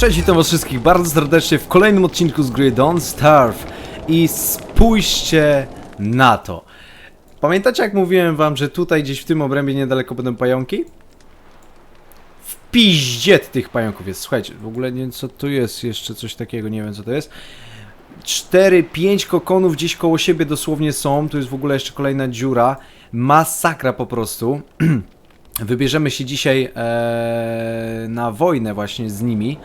Cześć, witam was wszystkich bardzo serdecznie w kolejnym odcinku z gry Don't Starve i spójrzcie na to. Pamiętacie jak mówiłem wam, że tutaj gdzieś w tym obrębie niedaleko będą pająki? W piździet tych pająków jest. Słuchajcie, w ogóle nie wiem co tu jest, jeszcze coś takiego, nie wiem co to jest. 4-5 kokonów gdzieś koło siebie dosłownie są, tu jest w ogóle jeszcze kolejna dziura. Masakra po prostu. Wybierzemy się dzisiaj e, na wojnę właśnie z nimi,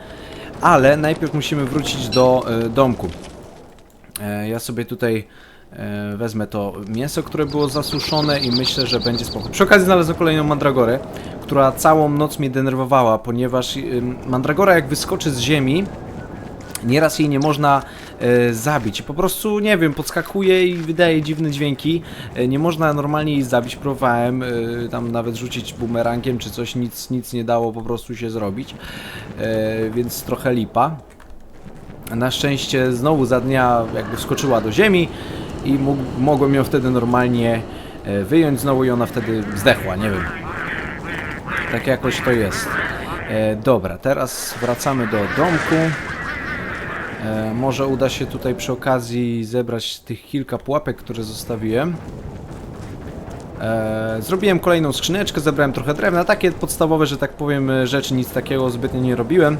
ale najpierw musimy wrócić do e, domku. E, ja sobie tutaj e, wezmę to mięso, które było zasuszone i myślę, że będzie spoko. Przy okazji znalazłem kolejną mandragorę, która całą noc mnie denerwowała, ponieważ mandragora jak wyskoczy z ziemi, nieraz jej nie można e, zabić. Po prostu, nie wiem, podskakuje i wydaje dziwne dźwięki. E, nie można normalnie jej zabić. Próbowałem e, tam nawet rzucić bumerangiem czy coś, nic, nic nie dało po prostu się zrobić. Więc trochę lipa. Na szczęście znowu za dnia jakby wskoczyła do ziemi i mogłem ją wtedy normalnie wyjąć znowu i ona wtedy zdechła, nie wiem. Tak jakoś to jest. E, dobra, teraz wracamy do domku. E, może uda się tutaj przy okazji zebrać tych kilka pułapek, które zostawiłem. E, zrobiłem kolejną skrzyneczkę, zebrałem trochę drewna, takie podstawowe, że tak powiem, rzeczy, nic takiego zbytnio nie robiłem.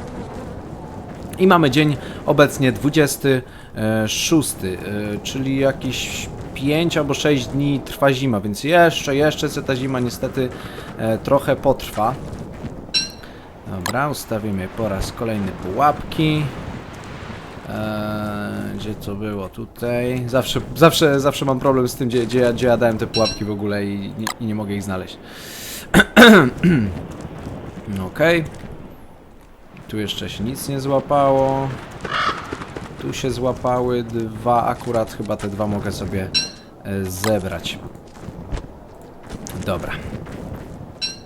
I mamy dzień obecnie 26, e, czyli jakieś 5 albo 6 dni trwa zima, więc jeszcze, jeszcze ta zima niestety trochę potrwa. Dobra, ustawimy po raz kolejny pułapki. Eee, gdzie to było? Tutaj. Zawsze, zawsze, zawsze mam problem z tym, gdzie, gdzie, ja, gdzie ja dałem te pułapki w ogóle i, nie- i nie mogę ich znaleźć. Okej. Tu jeszcze się nic nie złapało. Tu się złapały dwa, akurat chyba te dwa mogę sobie e, zebrać. Dobra.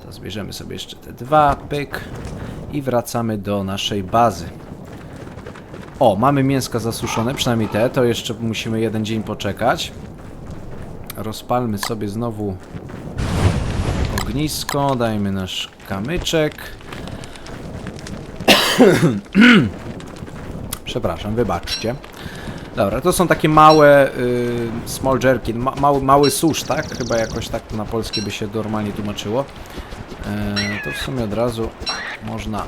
To zbierzemy sobie jeszcze te dwa, pyk. I wracamy do naszej bazy. O, mamy mięska zasuszone, przynajmniej te, to jeszcze musimy jeden dzień poczekać. Rozpalmy sobie znowu ognisko, dajmy nasz kamyczek. Przepraszam, wybaczcie. Dobra, to są takie małe y, small jerkin, ma, mały, mały susz, tak? Chyba jakoś tak to na polskie by się normalnie tłumaczyło. E, to w sumie od razu można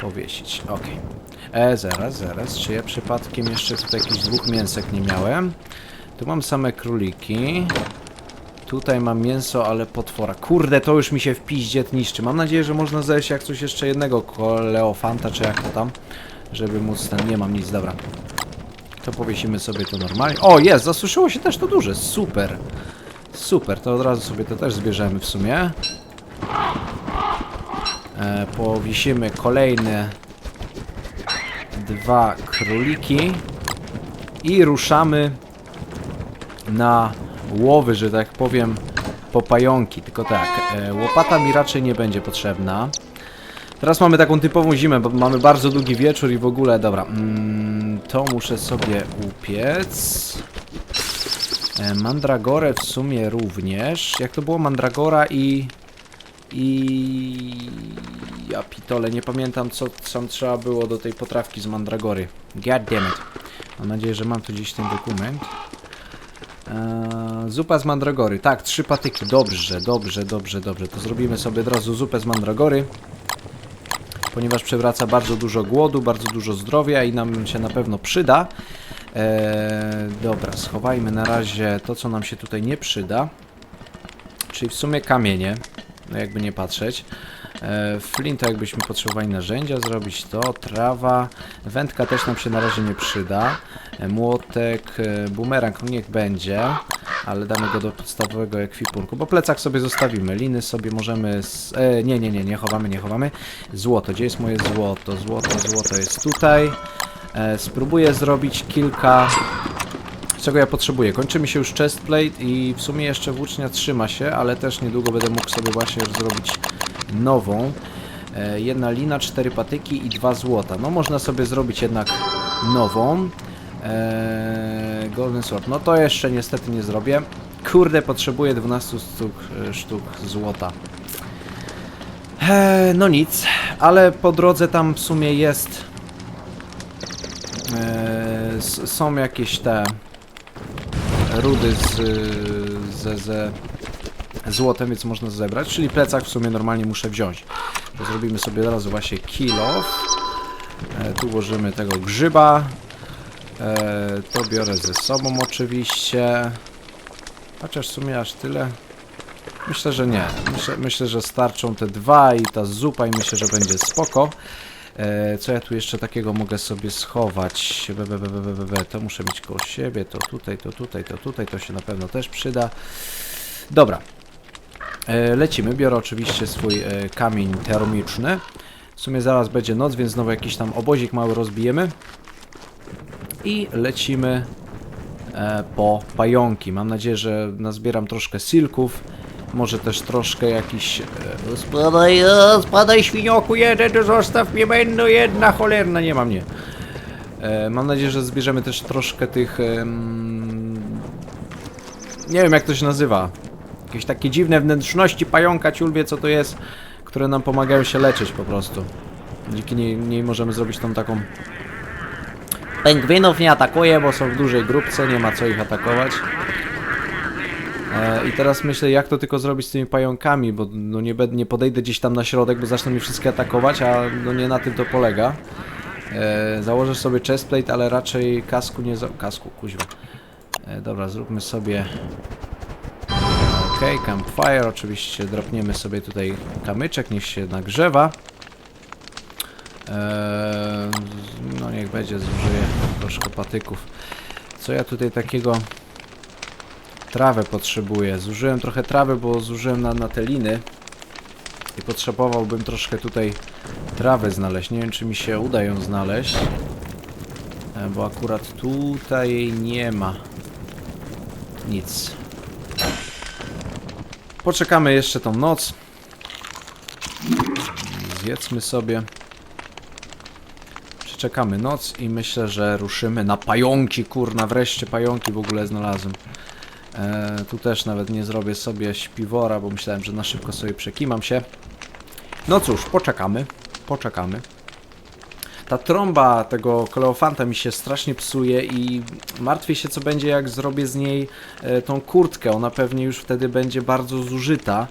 powiesić. Ok. E, zaraz, zaraz. Czy ja przypadkiem jeszcze tutaj jakichś dwóch mięsek nie miałem? Tu mam same króliki. Tutaj mam mięso, ale potwora. Kurde, to już mi się w piździe niszczy. Mam nadzieję, że można znaleźć jak coś jeszcze jednego koleofanta, czy jak to tam, żeby móc ten... Nie mam nic, dobra. To powiesimy sobie to normalnie. O, jest! Zasuszyło się też to duże. Super. Super, to od razu sobie to też zbierzemy w sumie. E, powiesimy kolejne dwa króliki i ruszamy na łowy, że tak powiem, po pająki. Tylko tak, e, łopata mi raczej nie będzie potrzebna. Teraz mamy taką typową zimę, bo mamy bardzo długi wieczór i w ogóle, dobra, mm, to muszę sobie upiec. E, mandragorę w sumie również. Jak to było? Mandragora i... I... Ja pitole, nie pamiętam co tam trzeba było do tej potrawki z mandragory. God damn it. Mam nadzieję, że mam tu gdzieś ten dokument. Eee, zupa z mandragory. Tak, trzy patyki. Dobrze, dobrze, dobrze, dobrze. To zrobimy sobie od razu zupę z mandragory. Ponieważ przywraca bardzo dużo głodu, bardzo dużo zdrowia i nam się na pewno przyda. Eee, dobra, schowajmy na razie to, co nam się tutaj nie przyda. Czyli w sumie kamienie, no jakby nie patrzeć. E, Flinta jakbyśmy potrzebowali narzędzia zrobić to, trawa, wędka też nam się na razie nie przyda. E, Młotek, e, bumerang, niech będzie, ale damy go do podstawowego ekwipunku, bo plecak sobie zostawimy, liny sobie możemy, z, e, nie, nie, nie, nie chowamy, nie chowamy. Złoto, gdzie jest moje złoto? Złoto, złoto jest tutaj. E, Spróbuję zrobić kilka czego ja potrzebuję. Kończy mi się już chestplate i w sumie jeszcze włócznia trzyma się, ale też niedługo będę mógł sobie właśnie zrobić nową. E, jedna lina, cztery patyki i dwa złota. No można sobie zrobić jednak nową. E, Golden Sword. No to jeszcze niestety nie zrobię. Kurde, potrzebuję 12 sztuk, e, sztuk złota. No nic, ale po drodze tam w sumie jest. Są jakieś te rudy z, ze, ze złotem, więc można zebrać. Czyli plecak w sumie normalnie muszę wziąć. To zrobimy sobie od razu właśnie kilo. E, tu włożymy tego grzyba. E, to biorę ze sobą oczywiście. Chociaż w sumie aż tyle. Myślę, że nie. Myślę, myślę, że starczą te dwa i ta zupa i myślę, że będzie spoko. E, co ja tu jeszcze takiego mogę sobie schować? Be, be, be, be, be. To muszę mieć koło siebie, to tutaj, to tutaj, to tutaj, to się na pewno też przyda. Dobra. E, lecimy. Biorę oczywiście swój e, kamień termiczny. W sumie zaraz będzie noc, więc znowu jakiś tam obozik mały rozbijemy. I lecimy e, po pająki. Mam nadzieję, że nazbieram troszkę silków. Może też troszkę jakiś... E, spadaj, e, spadaj świnioku jeden, zostaw mnie, będę jedna cholerna, nie mam nie. E, mam nadzieję, że zbierzemy też troszkę tych... nie wiem jak to się nazywa. Jakieś takie dziwne wnętrzności pająka, ciul wie co to jest, które nam pomagają się leczyć po prostu. Dzięki niej, niej możemy zrobić tą taką... Pęgwinów nie atakuje, bo są w dużej grupce, nie ma co ich atakować. E, I teraz myślę, jak to tylko zrobić z tymi pająkami, bo no nie, bed- nie podejdę gdzieś tam na środek, bo zaczną mi wszystkie atakować, a no nie na tym to polega. E, założę sobie chestplate, ale raczej kasku nie za... kasku, kuźwa. E, dobra, zróbmy sobie... Ok, campfire, oczywiście dropniemy sobie tutaj kamyczek, niech się nagrzewa. Eee, no niech będzie, zużyję troszkę patyków. Co ja tutaj takiego... Trawę potrzebuję. Zużyłem trochę trawy, bo zużyłem na, na te liny. I potrzebowałbym troszkę tutaj trawy znaleźć. Nie wiem, czy mi się uda ją znaleźć. E, Bo akurat tutaj jej nie ma. Nic. Poczekamy jeszcze tą noc. Zjedzmy sobie. Przeczekamy noc i myślę, że ruszymy na pająki, kurna, wreszcie pająki w ogóle znalazłem. E, tu też nawet nie zrobię sobie śpiwora, bo myślałem, że na szybko sobie przekimam się. No cóż, poczekamy, poczekamy. Ta trąba tego kleofanta mi się strasznie psuje i martwię się co będzie jak zrobię z niej e, tą kurtkę. Ona pewnie już wtedy będzie bardzo zużyta.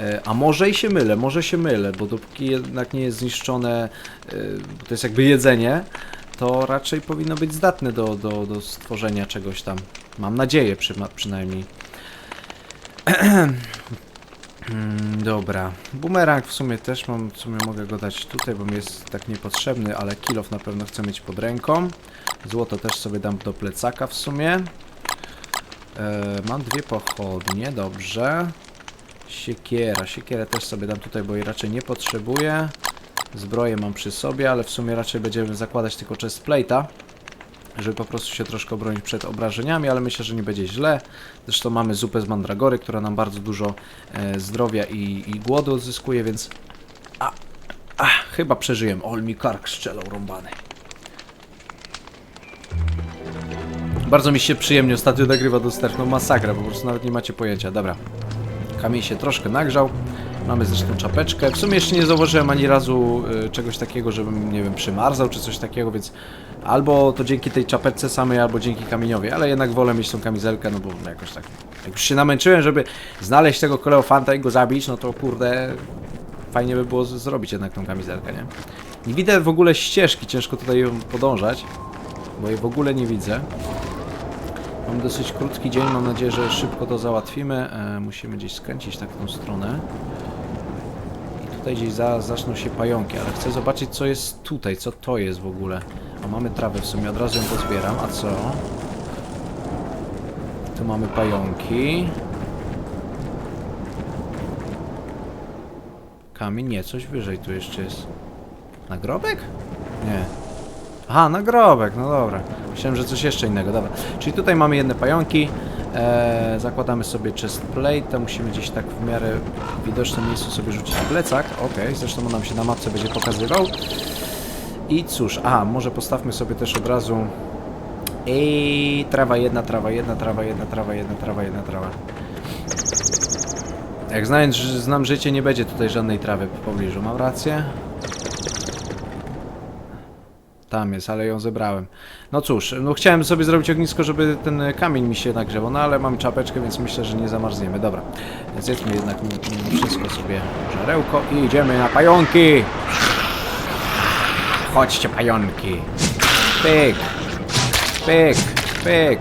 E, A może i się mylę, może się mylę, bo dopóki jednak nie jest zniszczone, e, to jest jakby jedzenie, to raczej powinno być zdatne do, do, do stworzenia czegoś tam. Mam nadzieję przy, przynajmniej. Dobra. Bumerang w sumie też mam, w sumie mogę go dać tutaj, bo mi jest tak niepotrzebny, ale kilof na pewno chcę mieć pod ręką. Złoto też sobie dam do plecaka w sumie. E, mam dwie pochodnie, dobrze. Siekiera, siekierę też sobie dam tutaj, bo jej raczej nie potrzebuję. Zbroję mam przy sobie, ale w sumie raczej będziemy zakładać tylko chestplate'a żeby po prostu się troszkę obronić przed obrażeniami, ale myślę, że nie będzie źle. Zresztą mamy zupę z mandragory, która nam bardzo dużo e, zdrowia i, i głodu odzyskuje, więc... A, a, chyba przeżyłem. Ol mi kark strzelał rąbany. Bardzo mi się przyjemnie ostatnio nagrywa do sterch. No masakra, po prostu nawet nie macie pojęcia. Dobra. Kamień się troszkę nagrzał. Mamy zresztą czapeczkę. W sumie jeszcze nie zauważyłem ani razu y, czegoś takiego, żebym, nie wiem, przymarzał czy coś takiego, więc albo to dzięki tej czapeczce samej, albo dzięki kamieniowi, ale jednak wolę mieć tą kamizelkę, no bo jakoś tak. Jak już się namęczyłem, żeby znaleźć tego koleofanta i go zabić, no to kurde, fajnie by było zrobić jednak tą kamizelkę, nie? Nie widzę w ogóle ścieżki, ciężko tutaj ją podążać, bo jej w ogóle nie widzę. Mam dosyć krótki dzień, mam nadzieję, że szybko to załatwimy. E, musimy gdzieś skręcić tak tą stronę. Tutaj gdzieś za, zaczną się pająki, ale chcę zobaczyć co jest tutaj, co to jest w ogóle. A mamy trawę w sumie, od razu ją pozbieram, a co? Tu mamy pająki. Kamień, nie, coś wyżej tu jeszcze jest. Nagrobek? Nie. Aha, nagrobek, no dobra. Myślałem, że coś jeszcze innego, dobra. Czyli tutaj mamy jedne pająki. Eee, zakładamy sobie chest plate, to musimy gdzieś tak w miarę widocznym miejscu sobie rzucić plecak. Okej, zresztą on nam się na mapce będzie pokazywał. I cóż, aha, może postawmy sobie też od razu... Ej, trawa jedna, trawa jedna, trawa jedna, trawa jedna, trawa jedna, trawa. Jak że znam życie, nie będzie tutaj żadnej trawy w pobliżu. Mam rację? Tam jest, ale ją zebrałem. No cóż, no chciałem sobie zrobić ognisko, żeby ten kamień mi się nagrzewał, no ale mam czapeczkę, więc myślę, że nie zamarzniemy. Dobra, zjedzmy jednak wszystko sobie żarełko i idziemy na pająki! Chodźcie pająki! Pyk! Pyk! Pyk!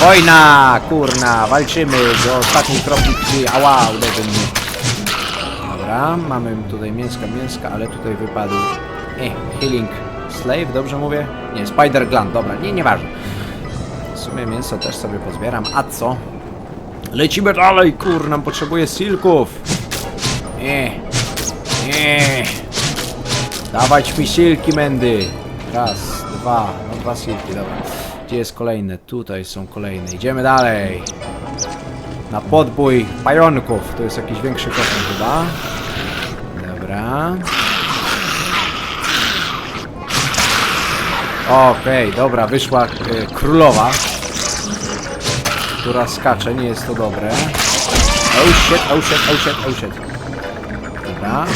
Wojna! Kurna! Walczymy do ostatniej kropli krwi. Ała! Uderzy mnie. Dobra, mamy tutaj mięska, mięska, ale tutaj wypadł... Eh, healing slave, dobrze mówię? Nie, spider gland, dobra, nie, nieważne. W sumie mięso też sobie pozbieram, a co? Lecimy dalej, kurna, potrzebuję silków. Nie, nie. Dawać mi silki, Mendy. Raz, dwa, no dwa silki, dobra. Gdzie jest kolejne? Tutaj są kolejne. Idziemy dalej. Na podbój pająków. To jest jakiś większy kosmos chyba. Okej, dobra, wyszła e, królowa. Która skacze, nie jest to dobre. Oh shit, oh shit, oh shit, oh shit. Dobra.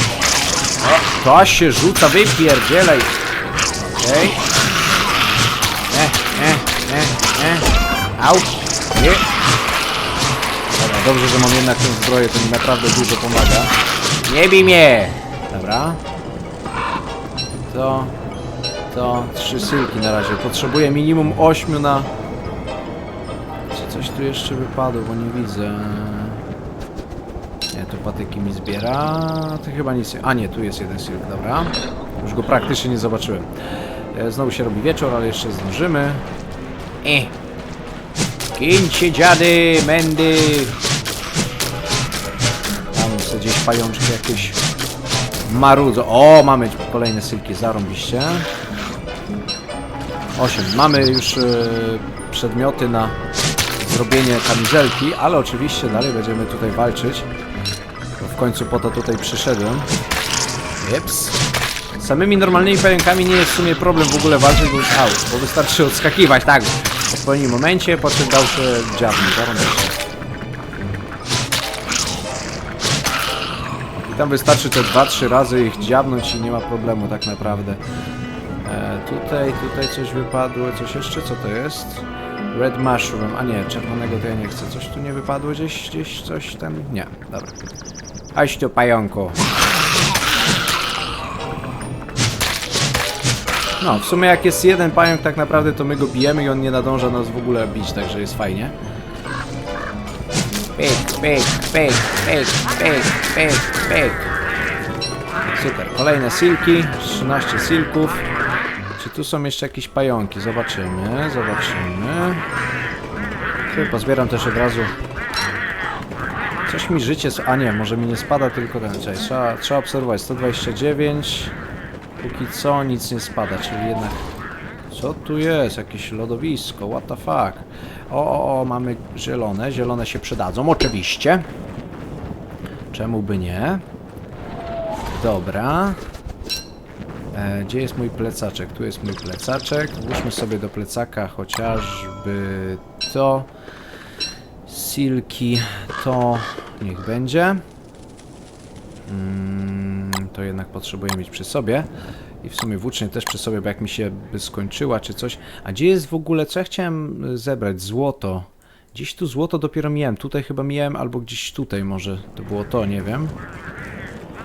O, to się rzuca, wypierdzielej. Okej. E, e, e, e. Au. Nie. Dobra, dobrze, że mam jednak tę zbroję, to mi naprawdę dużo pomaga. Nie bij mnie! Dobra. To... To... Trzy sylki na razie. Potrzebuję minimum ośmiu na... Czy coś tu jeszcze wypadło, bo nie widzę. Nie, tu patyki mi zbiera. To chyba nic. A nie, tu jest jeden silk, dobra. Już go praktycznie nie zobaczyłem. E, Znowu się robi wieczór, ale jeszcze zdążymy. E. Kincie dziady, mędy. Tam sobie gdzieś pajączki jakieś marudzą. O, mamy kolejne sylki, zarąbiście. 8. Mamy już e, przedmioty na zrobienie kamizelki, ale oczywiście dalej będziemy tutaj walczyć. Bo w końcu po to tutaj przyszedłem. Jeps. Samymi normalnymi pająkami nie jest w sumie problem w ogóle walczyć, bo, au, bo wystarczy odskakiwać, tak, w odpowiednim momencie, po czym dał się dziabnąć, zarąbiście. I tam wystarczy te 2-3 razy ich dziabnąć i nie ma problemu tak naprawdę. E, tutaj, tutaj coś wypadło, coś jeszcze, co to jest? Red mushroom, a nie, czerwonego to ja nie chcę. Coś tu nie wypadło gdzieś, gdzieś coś tam? Nie, dobra. Chodź tu pająku. No, w sumie jak jest jeden pająk tak naprawdę to my go bijemy i on nie nadąża nas w ogóle bić, także jest fajnie. Pyk, pyk, pyk, pyk, pyk, pyk, pyk. Super, kolejne silki, 13 silków. Czy tu są jeszcze jakieś pająki? Zobaczymy, zobaczymy. Chyba pozbieram też od razu. Coś mi życie... A nie, może mi nie spada, tylko ten... Czekaj, trzeba, trzeba obserwować. 129. Póki co nic nie spada, czyli jednak... Co tu jest? Jakieś lodowisko, what the fuck? O, o, o, mamy zielone. Zielone się przydadzą, oczywiście. Czemu by nie? Dobra. E, gdzie jest mój plecaczek? Tu jest mój plecaczek. Włóżmy sobie do plecaka chociażby to. Silki to niech będzie. Mm, to jednak potrzebuję mieć przy sobie. I w sumie włócznie też przy sobie, bo jak mi się by skończyła czy coś. A gdzie jest w ogóle, co ja chciałem y, zebrać? Złoto. Gdzieś tu złoto dopiero miałem. Tutaj chyba miałem, albo gdzieś tutaj może to było to, nie wiem.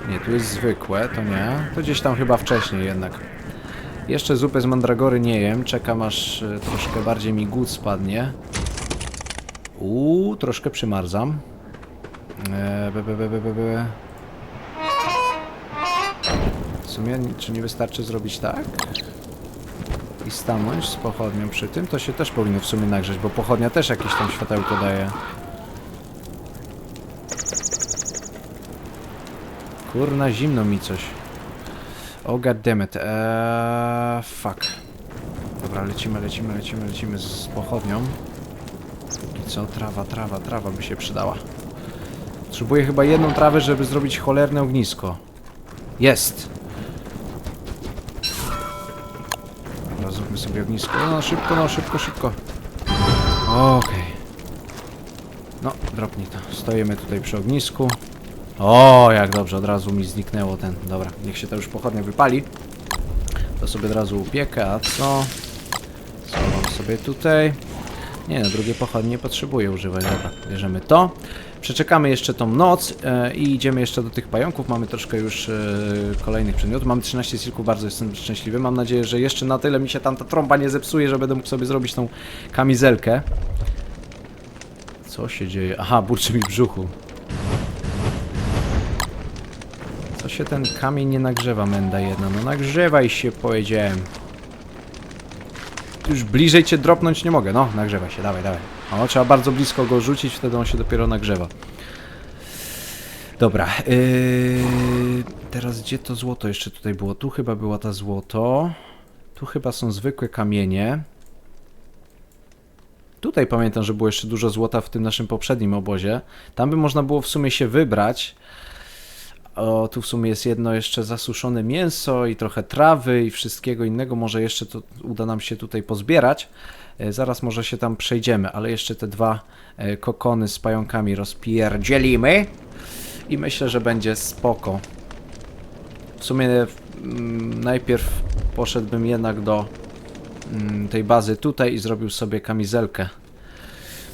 Nie, tu jest zwykłe, to nie. To gdzieś tam chyba wcześniej jednak. Jeszcze zupę z mandragory nie jem. Czekam aż y, troszkę bardziej mi głód spadnie. Uuu, troszkę przymarzam. Eee, be, be, be, be, be, sumie, czy nie wystarczy zrobić tak? I stanąć z pochodnią przy tym? To się też powinno w sumie nagrzeć, bo pochodnia też jakieś tam światełko daje. Kurna, zimno mi coś. Oh god damn it. Eee, fuck. Dobra, lecimy, lecimy, lecimy, lecimy z pochodnią. I co? Trawa, trawa, trawa by się przydała. Potrzebuję chyba jedną trawę, żeby zrobić cholerne ognisko. Jest! Zróbmy sobie ognisko. No, szybko, no, szybko, szybko. Okej. No, dropnij to. Stoimy tutaj przy ognisku. O, jak dobrze, od razu mi zniknęło ten. Dobra, niech się to już pochodnie wypali. To sobie od razu upiekę, a co? Co mam sobie tutaj? Nie, no drugie pochodnie nie potrzebuję używać. Dobra, bierzemy to. Przeczekamy jeszcze tą noc e, i idziemy jeszcze do tych pająków. Mamy troszkę już e, kolejnych przedmiotów. Mamy 13 silków, bardzo jestem szczęśliwy. Mam nadzieję, że jeszcze na tyle mi się tam ta trąba nie zepsuje, że będę mógł sobie zrobić tą kamizelkę. Co się dzieje? Aha, burczy mi w brzuchu. Co się ten kamień nie nagrzewa, menda jedna? No nagrzewaj się, powiedziałem. Już bliżej cię dropnąć nie mogę. No, nagrzewaj się, dawaj, dawaj. O, trzeba bardzo blisko go rzucić, wtedy on się dopiero nagrzewa. Dobra, yy, teraz gdzie to złoto jeszcze tutaj było? Tu chyba była ta złoto. Tu chyba są zwykłe kamienie. Tutaj pamiętam, że było jeszcze dużo złota w tym naszym poprzednim obozie. Tam by można było w sumie się wybrać. O, tu w sumie jest jedno jeszcze zasuszone mięso i trochę trawy i wszystkiego innego. Może jeszcze to uda nam się tutaj pozbierać. E, Zaraz może się tam przejdziemy, ale jeszcze te dwa e, kokony z pająkami rozpierdzielimy. I myślę, że będzie spoko. W sumie mm, najpierw poszedłbym jednak do mm, tej bazy tutaj i zrobił sobie kamizelkę.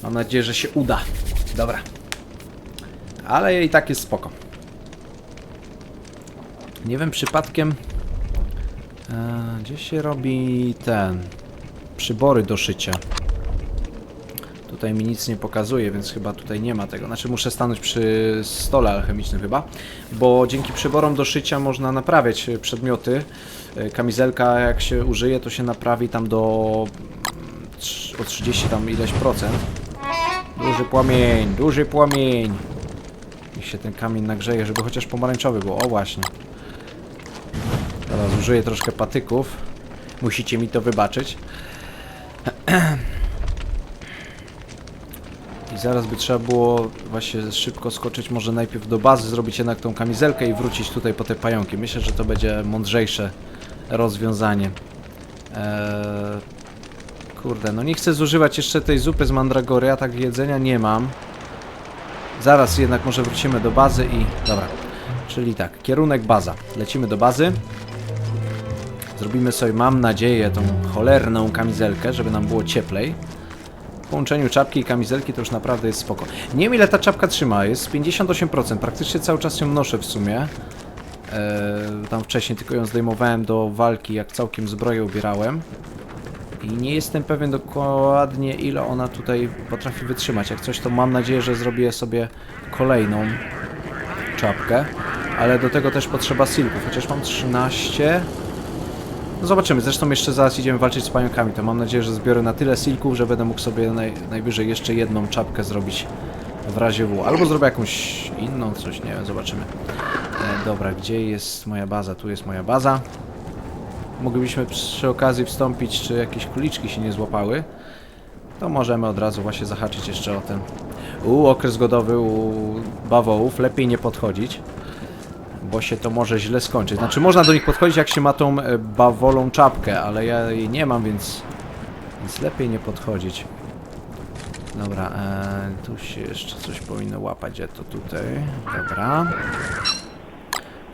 Mam nadzieję, że się uda. Dobra. Ale i tak jest spoko. Nie wiem przypadkiem e, gdzie się robi ten przybory do szycia. Tutaj mi nic nie pokazuje, więc chyba tutaj nie ma tego. Znaczy muszę stanąć przy stole alchemicznym chyba, bo dzięki przyborom do szycia można naprawiać e, przedmioty. E, Kamizelka jak się użyje, to się naprawi tam do o 30 tam ileś procent. Duży płomień, duży płomień. Niech się ten kamień nagrzeje, żeby chociaż pomarańczowy był. O właśnie. Teraz użyję troszkę patyków. Musicie mi to wybaczyć. I zaraz by trzeba było właśnie szybko skoczyć, może najpierw do bazy, zrobić jednak tą kamizelkę i wrócić tutaj po te pająki. Myślę, że to będzie mądrzejsze rozwiązanie. Eee, kurde, no nie chcę zużywać jeszcze tej zupy z mandragory, a tak jedzenia nie mam. Zaraz jednak może wrócimy do bazy i... Dobra. Czyli tak, kierunek baza. Lecimy do bazy. Zrobimy sobie, mam nadzieję, tą cholerną kamizelkę, żeby nam było cieplej. W połączeniu czapki i kamizelki to już naprawdę jest spoko. Nie wiem ile ta czapka trzyma, jest 58%, praktycznie cały czas ją noszę w sumie. Eee, tam wcześniej tylko ją zdejmowałem do walki, jak całkiem zbroję ubierałem. I nie jestem pewien dokładnie ile ona tutaj potrafi wytrzymać. Jak coś to mam nadzieję, że zrobię sobie kolejną czapkę. Ale do tego też potrzeba silków, chociaż mam 13. No zobaczymy, zresztą jeszcze zaraz idziemy walczyć z pająkami, to mam nadzieję, że zbiorę na tyle silków, że będę mógł sobie naj, najwyżej jeszcze jedną czapkę zrobić w razie W. Albo zrobię jakąś inną, coś, nie wiem, zobaczymy. E, dobra, gdzie jest moja baza? Tu jest moja baza. Moglibyśmy przy okazji wstąpić, czy jakieś kuliczki się nie złapały. To możemy od razu właśnie zahaczyć jeszcze o ten... U, okres godowy u bawołów, lepiej nie podchodzić bo się to może źle skończyć. Znaczy można do nich podchodzić jak się ma tą e, bawolą czapkę, ale ja jej nie mam, więc, więc lepiej nie podchodzić. Dobra, e, tu się jeszcze coś powinno łapać, gdzie to tutaj. Dobra.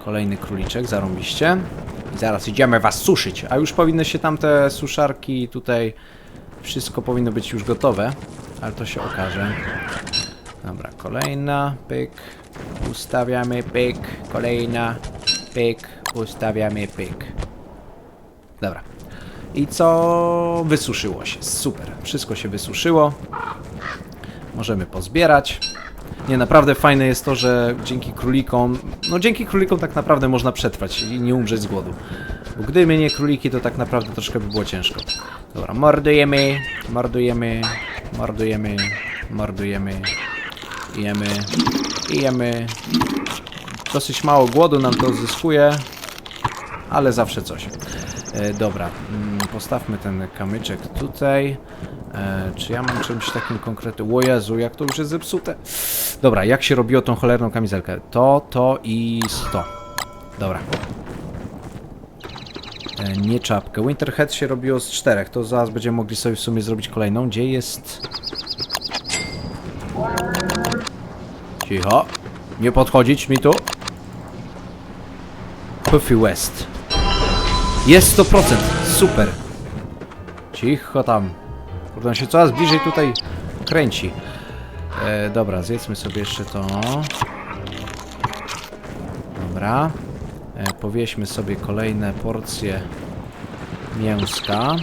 Kolejny króliczek, zarąbiście. I zaraz idziemy was suszyć, a już powinny się tamte suszarki tutaj, wszystko powinno być już gotowe, ale to się okaże. Dobra, kolejna, pyk, ustawiamy, pyk, kolejna, pyk, ustawiamy, pyk. Dobra. I co? Wysuszyło się, super, wszystko się wysuszyło. Możemy pozbierać. Nie, naprawdę fajne jest to, że dzięki królikom, no dzięki królikom tak naprawdę można przetrwać i nie umrzeć z głodu. Bo gdyby nie króliki, to tak naprawdę troszkę by było ciężko. Dobra, mordujemy, mordujemy, mordujemy, mordujemy, jemy, jemy. Dosyć mało głodu nam to zyskuje, ale zawsze coś. E, dobra, mm, postawmy ten kamyczek tutaj. E, czy ja mam czymś takim konkretnym? O Jezu, jak to już jest zepsute. Dobra, jak się robiło tą cholerną kamizelkę? To, to i 100. Dobra. E, nie czapkę. Winterhead się robiło z czterech. To zaraz będziemy mogli sobie w sumie zrobić kolejną. Gdzie jest... Cicho. Nie podchodzić mi tu. Puffy West. Jest 100%. Super. Cicho tam. Kurde, on się coraz bliżej tutaj kręci. E, dobra, zjedzmy sobie jeszcze to. Dobra. E, powieśmy sobie kolejne porcje mięska.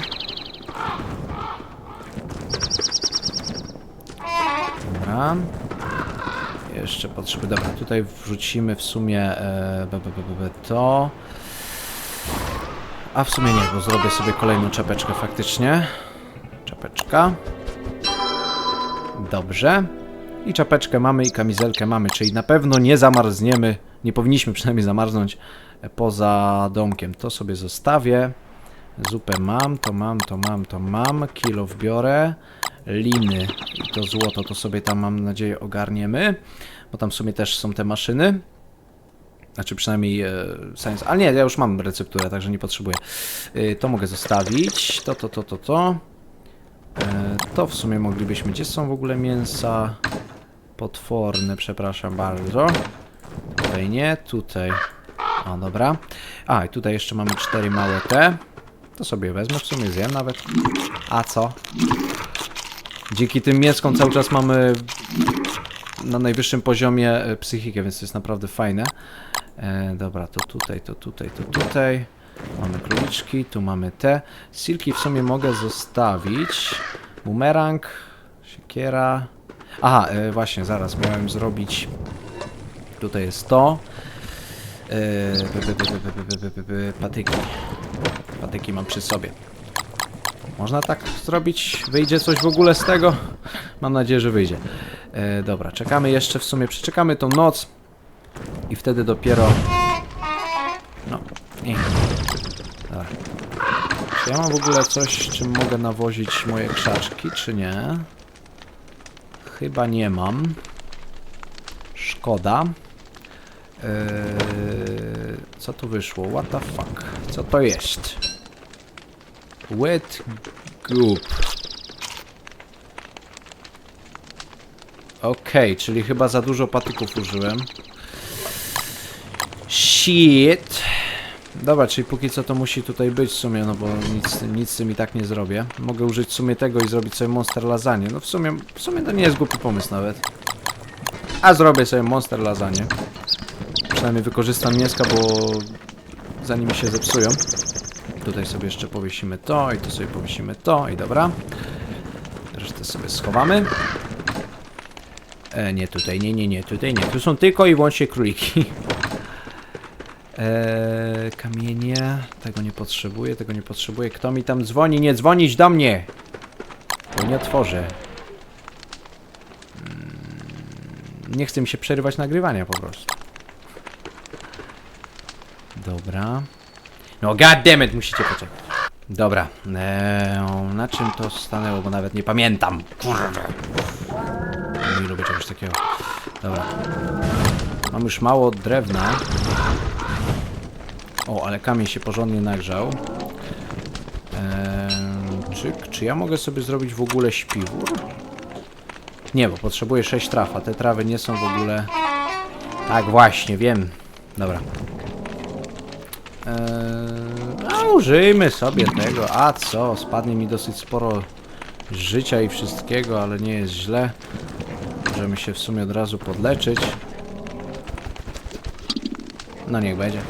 Dobra. Jeszcze potrzeby. Dobra, tutaj wrzucimy w sumie e, to. A w sumie nie, bo zrobię sobie kolejną czapeczkę faktycznie. Czapeczka. Dobrze. I czapeczkę mamy i kamizelkę mamy, czyli na pewno nie zamarzniemy. Nie powinniśmy przynajmniej zamarznąć e, poza domkiem. To sobie zostawię. Zupę mam, to mam, to mam, to mam. Kilo wbiorę. Liny i to złoto to sobie tam mam nadzieję ogarniemy. Bo tam w sumie też są te maszyny. Znaczy przynajmniej e, science. Ale nie, ja już mam recepturę, także nie potrzebuję. E, to mogę zostawić. To, to, to, to, to. E, to w sumie moglibyśmy. Gdzie są w ogóle mięsa? Potworne, przepraszam bardzo. Tutaj nie, tutaj. O, dobra. A, i tutaj jeszcze mamy cztery małe te. To sobie wezmę, w sumie zjem nawet. A co? Dzięki tym mięskom cały czas mamy na najwyższym poziomie e, psychikę, więc to jest naprawdę fajne. E, dobra, to tutaj, to tutaj, to tutaj. Mamy króliczki, tu mamy te. Silki w sumie mogę zostawić. Bumerang, siekiera. Aha, e, właśnie, zaraz miałem zrobić. Tutaj jest to. E, patyki. Patyki mam przy sobie. Można tak zrobić? Wyjdzie coś w ogóle z tego? Mam nadzieję, że wyjdzie. E, dobra, czekamy jeszcze w sumie, przeczekamy tą noc i wtedy dopiero... No, nie. Dobra. Czy ja mam w ogóle coś, czym mogę nawozić moje krzaczki, czy nie? Chyba nie mam. Szkoda. Eee, co tu wyszło? What the fuck? Co to jest? Wet goop. Okej, czyli chyba za dużo patyków użyłem. Shit. Dobra, czyli póki co to musi tutaj być w sumie, no bo nic, nic z tym i tak nie zrobię. Mogę użyć w sumie tego i zrobić sobie monster lasagne. No w sumie, w sumie to nie jest głupi pomysł nawet. A zrobię sobie monster lasagne. Przynajmniej wykorzystam mięska, bo zanim się zepsują. Tutaj sobie jeszcze powiesimy to i tu sobie powiesimy to i dobra. Resztę sobie schowamy. E, nie tutaj, nie, nie, nie, tutaj nie. Tu są tylko i wyłącznie króliki. Eee, kamienie. Tego nie potrzebuję, tego nie potrzebuję. Kto mi tam dzwoni? Nie dzwonić do mnie! Bo nie otworzę. Mm, Nie chce mi się przerywać nagrywania po prostu. Dobra. No goddammit, musicie poczekać. Dobra. Eee, na czym to stanęło, bo nawet nie pamiętam. Kurde. Nie lubię czegoś takiego. Dobra. Mam już mało drewna. O, ale kamień się porządnie nagrzał. Eee, czy, czy ja mogę sobie zrobić w ogóle śpiwór? Nie, bo potrzebuję 6 traw, a te trawy nie są w ogóle... Tak, właśnie, wiem. Dobra. Eee, a użyjmy sobie tego. A co? Spadnie mi dosyć sporo życia i wszystkiego, ale nie jest źle. Możemy się w sumie od razu podleczyć. No niech będzie.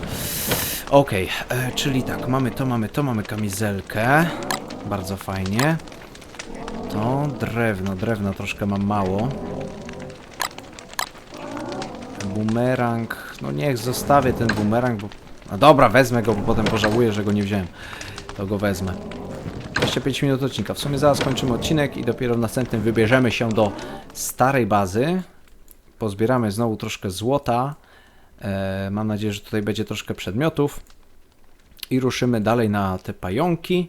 Okej, e, czyli tak, mamy to, mamy to, mamy kamizelkę. Bardzo fajnie. To drewno, drewno troszkę mam mało. Bumerang, no niech zostawię ten bumerang, bo... No dobra, wezmę go, bo potem pożałuję, że go nie wziąłem. To go wezmę. 25 minut odcinka. W sumie zaraz kończymy odcinek i dopiero w następnym wybierzemy się do starej bazy. Pozbieramy znowu troszkę złota. E, mam nadzieję, że tutaj będzie troszkę przedmiotów. I ruszymy dalej na te pająki.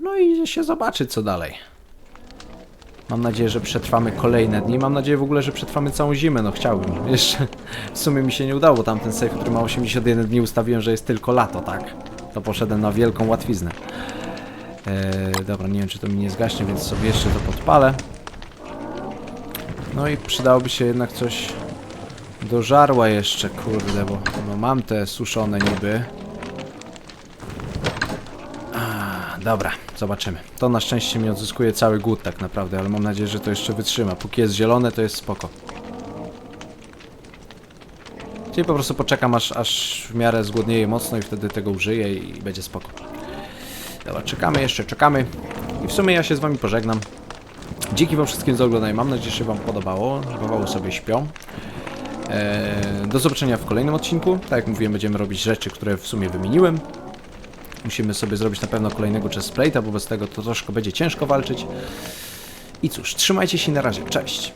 No i się zobaczy, co dalej. Mam nadzieję, że przetrwamy kolejne dni. Mam nadzieję w ogóle, że przetrwamy całą zimę. No chciałbym. Jeszcze w sumie mi się nie udało. Tamten save, który ma 81 dni, ustawiłem, że jest tylko lato, tak? To poszedłem na wielką łatwiznę. E, dobra, nie wiem, czy to mi nie zgaśnie, więc sobie jeszcze to podpalę. No i przydałoby się jednak coś do żarła jeszcze, kurde, bo no mam te suszone niby. A, dobra, zobaczymy. To na szczęście mi odzyskuje cały głód tak naprawdę, ale mam nadzieję, że to jeszcze wytrzyma. Póki jest zielone, to jest spoko. Czyli po prostu poczekam aż, aż w miarę zgłodnieje mocno i wtedy tego użyję i będzie spoko. Dobra, czekamy jeszcze, czekamy. I w sumie ja się z wami pożegnam. Dzięki wam wszystkim za oglądanie. Mam nadzieję, że się wam podobało. Bawały sobie śpią. Eee, do zobaczenia w kolejnym odcinku. Tak jak mówiłem, będziemy robić rzeczy, które w sumie wymieniłem. Musimy sobie zrobić na pewno kolejnego chestplate'a, bo bez tego to troszkę będzie ciężko walczyć. I cóż, trzymajcie się na razie. Cześć!